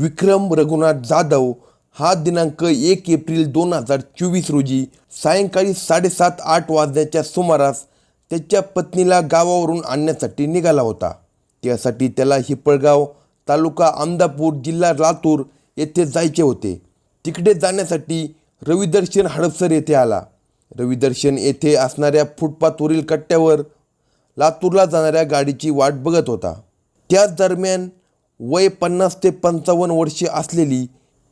विक्रम रघुनाथ जाधव हा दिनांक एक एप्रिल दोन हजार चोवीस रोजी सायंकाळी साडेसात आठ वाजण्याच्या सुमारास त्याच्या पत्नीला गावावरून आणण्यासाठी निघाला होता. त्यासाठी त्याला हिपळगाव तालुका आमदापूर जिल्हा लातूर येथे जायचे होते. तिकडे जाण्यासाठी रविदर्शन हडपसर येथे आला. रविदर्शन येथे असणाऱ्या फुटपाथवरील कट्ट्यावर लातूरला जाणाऱ्या गाडीची वाट बघत होता. त्याच दरम्यान वय पन्नास ते पंचावन्न वर्षे असलेली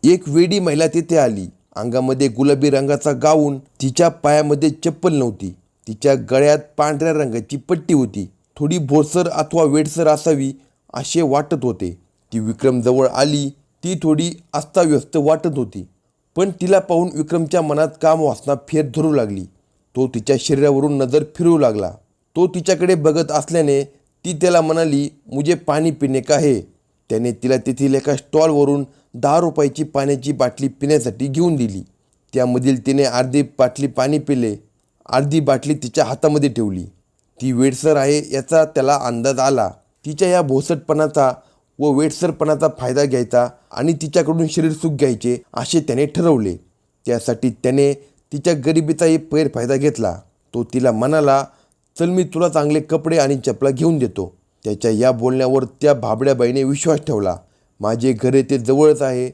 एक वेडी महिला तिथे आली. अंगामध्ये गुलाबी रंगाचा गाऊन तिच्या पायामध्ये चप्पल नव्हती. तिच्या गळ्यात पांढऱ्या रंगाची पट्टी होती. थोडी भोरसर अथवा वेडसर असावी असे वाटत होते. ती विक्रमजवळ आली ती थोडी अस्ताव्यस्त वाटत होती. पण तिला पाहून विक्रमच्या मनात काम वासना फेर धरू लागली. तो तिच्या शरीरावरून नजर फिरू लागला. तो तिच्याकडे बघत असल्याने ती त्याला म्हणाली मुझे पाणी पिणे का हे? त्याने तिला तेथील एका स्टॉलवरून दहा रुपयाची पाण्याची बाटली पिण्यासाठी घेऊन दिली. त्यामधील तिने अर्धी बाटली पाणी पिले अर्धी बाटली तिच्या हातामध्ये ठेवली. ती वेडसर आहे याचा त्याला अंदाज आला. तिच्या या भोसटपणाचा व वेडसरपणाचा फायदा घ्यायचा आणि तिच्याकडून शरीर सुख घ्यायचे असे त्याने ठरवले. त्यासाठी त्याने तिच्या गरिबीचाही गैरफायदा घेतला. तो तिला म्हणाला चल मी तुला चांगले कपडे आणि चपला घेऊन देतो. त्याच्या या बोलण्यावर त्या भाबड्या बाईने विश्वास ठेवला. माझे घर येथे जवळच आहे.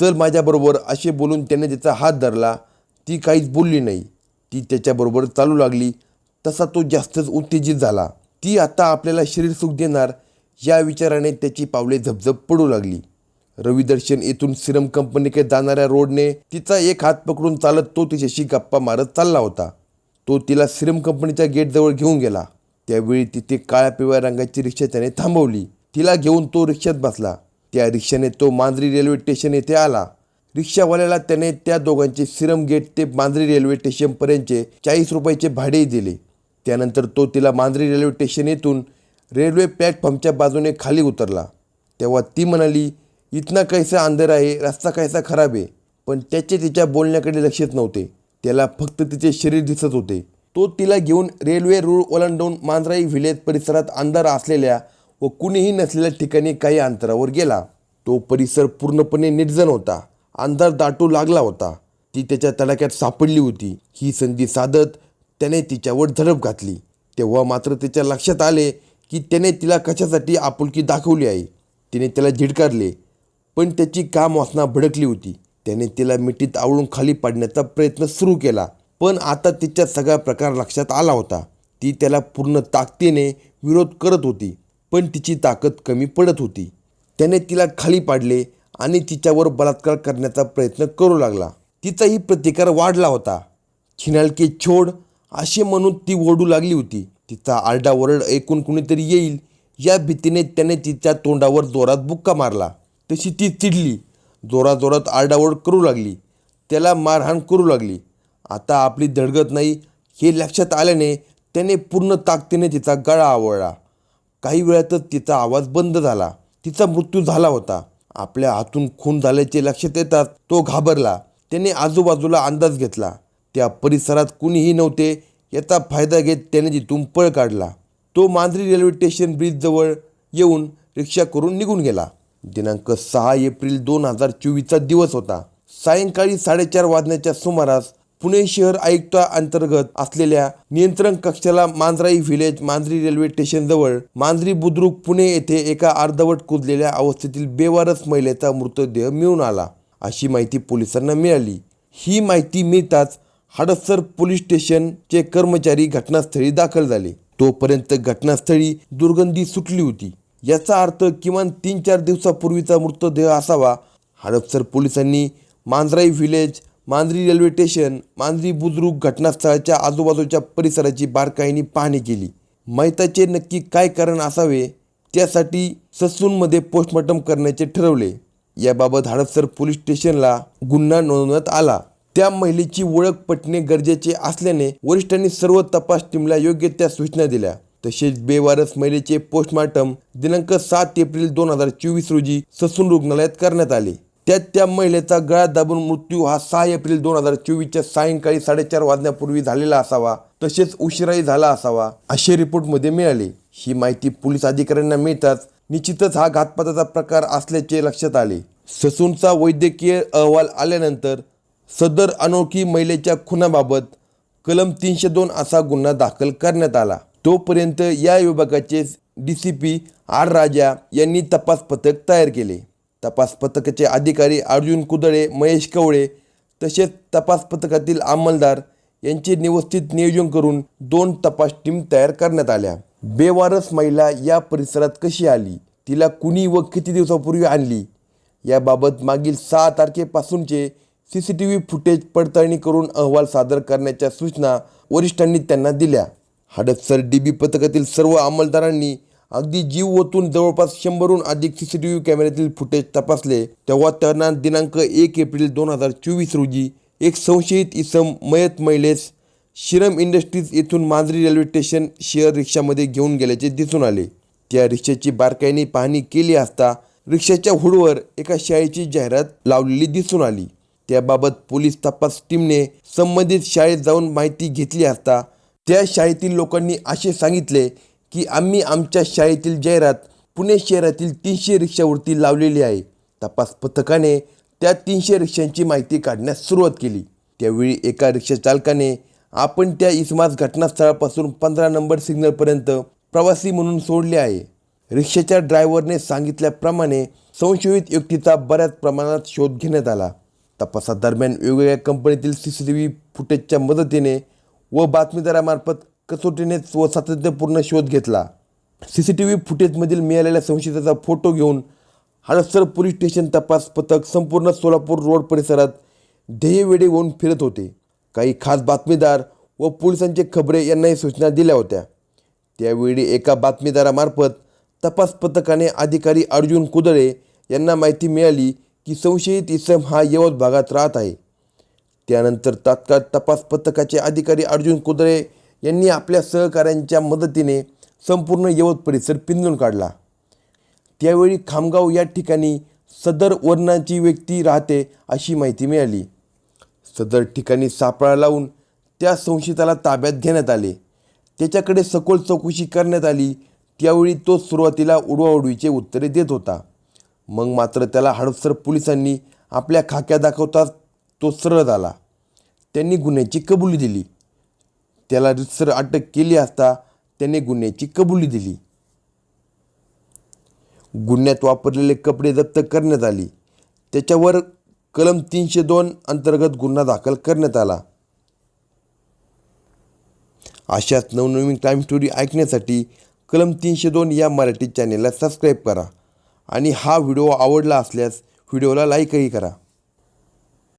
चल माझ्याबरोबर असे बोलून त्याने तिचा हात धरला. ती काहीच बोलली नाही. ती त्याच्याबरोबर चालू लागली. तसा तो जास्तच उत्तेजित झाला. ती आता आपल्याला शरीर सुख देणार या विचाराने त्याची पावले झपझप पडू लागली. रविदर्शन येथून सिरम कंपनीकडे जाणाऱ्या रोडने तिचा एक हात पकडून चालत तो तिच्याशी गप्पा मारत चालला होता. तो तिला सिरम कंपनीच्या गेटजवळ घेऊन गेला. त्यावेळी तिथे काळ्या पिवळ्या रंगाची रिक्षा त्याने थांबवली. तिला घेऊन तो रिक्षात बसला. त्या रिक्षाने तो मांजरी रेल्वे स्टेशन येथे आला. रिक्षावाल्याला त्याने त्या दोघांचे सिरम गेट ते मांजरी रेल्वे स्टेशनपर्यंतचे चाळीस रुपयाचे भाडेही दिले. त्यानंतर तो तिला मांजरी रेल्वे स्टेशन येथून रेल्वे प्लॅटफॉर्मच्या बाजूने खाली उतरला. तेव्हा ती म्हणाली इतना कैसा अंधेर आहे रस्ता कैसा खराब आहे. पण त्याचे तिच्या बोलण्याकडे लक्षच नव्हते. त्याला फक्त तिचे शरीर दिसत होते. तो तिला घेऊन रेल्वे रूळ ओलांडून मांजराई व्हिलेज परिसरात अंधार असलेल्या व कुणीही नसलेल्या ठिकाणी काही अंतरावर गेला. तो परिसर पूर्णपणे निर्जन होता. अंधार दाटू लागला होता. ती त्याच्या तडाक्यात सापडली होती. ही संधी साधत त्याने तिच्यावर झडप घातली. तेव्हा मात्र त्याच्या लक्षात आले की त्याने तिला कशासाठी आपुलकी दाखवली आहे. तिने त्याला झिडकारले. पण त्याची काम वासना भडकली होती? त्याने तिला मिठीत आवळून खाली पाडण्याचा प्रयत्न सुरू केला. पण आता तिच्या सगळा प्रकार लक्षात आला होता. ती त्याला पूर्ण ताकदीने विरोध करत होती पण तिची ताकद कमी पडत होती. त्याने तिला खाली पाडले आणि तिच्यावर बलात्कार करण्याचा प्रयत्न करू लागला. तिचाही प्रतिकार वाढला होता. छिनालके छोड असे म्हणून ती ओरडू लागली होती. तिचा आरडाओरड ऐकून कुणीतरी येईल या भीतीने त्याने तिच्या तोंडावर जोरात बुक्का मारला. तशी ती चिडली. जोराजोरात आरडाओरड करू लागली. त्याला मारहाण करू लागली. आता आपली दडगत नाही हे लक्षात आल्याने त्याने पूर्ण ताकदीने तिचा गळा आवळला. काही वेळातच तिचा आवाज बंद झाला. तिचा मृत्यू झाला होता. आपल्या हातून खून झाल्याचे लक्षात येतात तो घाबरला. त्याने आजूबाजूला अंदाज घेतला. त्या परिसरात कुणीही नव्हते याचा फायदा घेत त्याने तिथून पळ काढला. तो मांजरी रेल्वे स्टेशन ब्रिजजवळ येऊन रिक्षा करून निघून गेला. दिनांक सहा एप्रिल दोन हजार चोवीसचा दिवस होता. सायंकाळी साडेचार वाजण्याच्या सुमारास पुणे शहर आयुक्ता अंतर्गत असलेल्या नियंत्रण कक्षाला मांजराई व्हिलेज मांजरी रेल्वे स्टेशनजवळ मांजरी बुद्रुक पुणे येथे एका अर्धवट कुजलेल्या अवस्थेतील बेवारस महिलेचा मृतदेह मिळून आला. अशी माहिती पोलिसांना मिळाली. ही माहिती मिळताच हडपसर पोलीस स्टेशनचे कर्मचारी घटनास्थळी दाखल झाले. तोपर्यंत घटनास्थळी दुर्गंधी सुटली होती. याचा अर्थ किमान तीन चार दिवसापूर्वीचा मृतदेह असावा हडपसर पोलिसांनी Manjarai village Manjari railway station Manjari Budruk घटनास्थळाच्या आजूबाजूच्या परिसराची बारकाईने पाहणी केली. मैताचे नक्की काय कारण असावे त्यासाठी ससूनमध्ये पोस्टमॉर्टम करण्याचे ठरवले. याबाबत हडपसर पोलीस स्टेशनला गुन्हा नोंदवण्यात आला. त्या महिलेची ओळख पटणे गरजेचे असल्याने वरिष्ठांनी सर्व तपास टीमला योग्य त्या सूचना दिल्या. तसेच बेवारस महिलेचे पोस्टमॉर्टम दिनांक सात एप्रिल दोन हजार चोवीस रोजी ससून रुग्णालयात करण्यात आले. त्यात त्या महिलेचा गळा दाबून मृत्यू हा सहा एप्रिल दोन हजार चोवीसच्या सायंकाळी साडेचार वाजण्यापूर्वी झालेला असावा तसेच उशिराही झाला असावा असे रिपोर्टमध्ये मिळाले. ही माहिती पोलीस अधिकाऱ्यांना मिळताच निश्चितच हा घातपाताचा प्रकार असल्याचे लक्षात आले. ससूनचा वैद्यकीय अहवाल आल्यानंतर सदर अनोळखी महिलेच्या खुनाबाबत कलम तीनशे दोन असा गुन्हा दाखल करण्यात आला. तोपर्यंत या विभागाचे D C P R Raja यांनी तपास पथक तयार केले. तपास पथकाचे अधिकारी अर्जुन कुदळे महेश कवळे तसेच तपास पथकातील अंमलदार यांचे व्यवस्थित नियोजन करून दोन तपास टीम तयार करण्यात आल्या. बेवारस महिला या परिसरात कशी आली? तिला कुणी व किती दिवसापूर्वी आणली? याबाबत मागील सहा तारखेपासूनचे C C T V footage पडताळणी करून अहवाल सादर करण्याच्या सूचना वरिष्ठांनी त्यांना दिल्या. हडपसर डी बी पथकातील सर्व अंमलदारांनी अगदी जीव ओतून जवळपास शंभरहून अधिक सी सी टी व्ही कॅमेऱ्यातील फुटेज तपासले तेव्हा त्यांना दिनांक एक एप्रिल दोन हजार चोवीस रोजी एक संशयित इसम मयत महिलेस शिरम इंडस्ट्रीज येथून मांजरी रेल्वे स्टेशन शेअर रिक्षामध्ये घेऊन गेल्याचे दिसून आले. त्या रिक्षाची बारकाईने पाहणी केली असता रिक्षाच्या हुडवर एका शाळेची जाहिरात लावलेली दिसून आली. त्याबाबत पोलीस तपास टीमने संबंधित शाळेत जाऊन माहिती घेतली असता त्या शाळेतील लोकांनी असे सांगितले की आम्ही आमच्या शाळेतील जाहिरात पुणे शहरातील तीनशे रिक्षावरती लावलेली आहे. तपास पथकाने त्या तीनशे रिक्षांची माहिती काढण्यास सुरुवात केली. त्यावेळी एका रिक्षा चालकाने आपण त्या इसमास घटनास्थळापासून पंधरा नंबर सिग्नलपर्यंत प्रवासी म्हणून सोडले आहे. रिक्षाच्या ड्रायव्हरने सांगितल्याप्रमाणे संशयित व्यक्तीचा बऱ्याच प्रमाणात शोध घेण्यात आला. तपासादरम्यान वेगवेगळ्या कंपनीतील सी सी टी व्ही फुटेजच्या मदतीने व बातमीदारामार्फत कसोटीने व सातत्यपूर्ण शोध घेतला. सी सी टी व्ही फुटेजमधील मिळालेल्या संशयिताचा फोटो घेऊन हडपसर पोलीस स्टेशन तपास पथक संपूर्ण सोलापूर रोड परिसरात ध्येयवेडे होऊन फिरत होते. काही खास बातमीदार व पोलिसांचे खबरे यांनाही सूचना दिल्या होत्या. त्यावेळी एका बातमीदारामार्फत तपास पथकाने अधिकारी अर्जुन कुदळे यांना माहिती मिळाली की संशयित इसम हा यवत भागात राहत आहे. त्यानंतर तात्काळ तपास पथकाचे अधिकारी अर्जुन कुदळे यांनी आपल्या सहकाऱ्यांच्या मदतीने संपूर्ण यवत परिसर पिंजून काढला. त्यावेळी खामगाव या ठिकाणी सदर वर्णाची व्यक्ती राहते अशी माहिती मिळाली. सदर ठिकाणी सापळा लावून त्या संशयिताला ताब्यात घेण्यात आले. त्याच्याकडे सखोल चौकशी करण्यात आली. त्यावेळी तो सुरुवातीला उडवाउडवीचे उत्तरे देत होता. मग मात्र त्याला हडपसर पोलिसांनी आपल्या खाक्या दाखवताच तो सरळ झाला. त्यांनी गुन्ह्याची कबुली दिली. त्याला रितसर अटक केली असता त्याने गुन्ह्याची कबुली दिली. गुन्ह्यात वापरलेले कपडे जप्त करण्यात आली. त्याच्यावर कलम तीनशे दोन अंतर्गत गुन्हा दाखल करण्यात आला. अशाच नवनवीन क्राईम स्टोरी ऐकण्यासाठी कलम तीनशे दोन या मराठी चॅनेलला सबस्क्राईब करा आणि हा व्हिडिओ आवडला असल्यास व्हिडिओला लाईकही करा.